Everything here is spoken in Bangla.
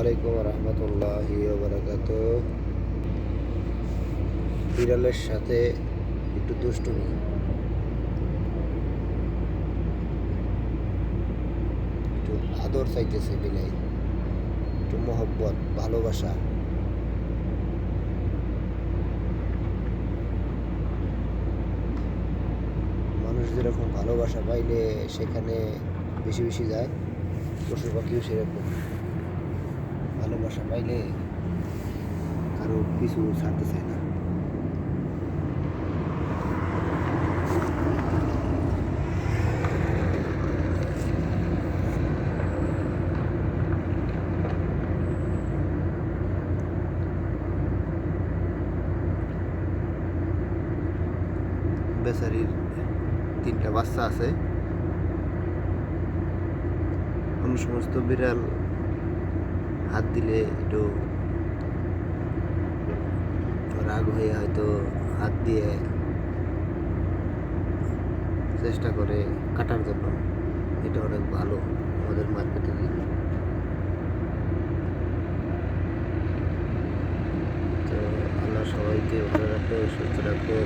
আলাইকুম রহমতুল্লাহ বারাকাত বিড়ালের সাথে একটু দুষ্টুমি। একটু আদর চাইতেছে বিলাই। একটু মহব্বত, ভালোবাসা। মানুষ যেরকম ভালোবাসা পাইলে সেখানে বেশি বেশি যায় পশু পাখিও সেরকম। ভালোবাসা পাইলে কারও কিছু ছাড়তে চায় না। বেচারির তিনটা বাচ্চা আছে। সমস্ত বিড়াল হাত দিলে একটু রাগ হয়ে হয়তো হাত দিয়ে চেষ্টা করে কাটার জন্য। এটা অনেক ভালো আমাদের মার্কেটে তো আল্লাহ সবাইকে ভালো রাখো সুস্থ রাখো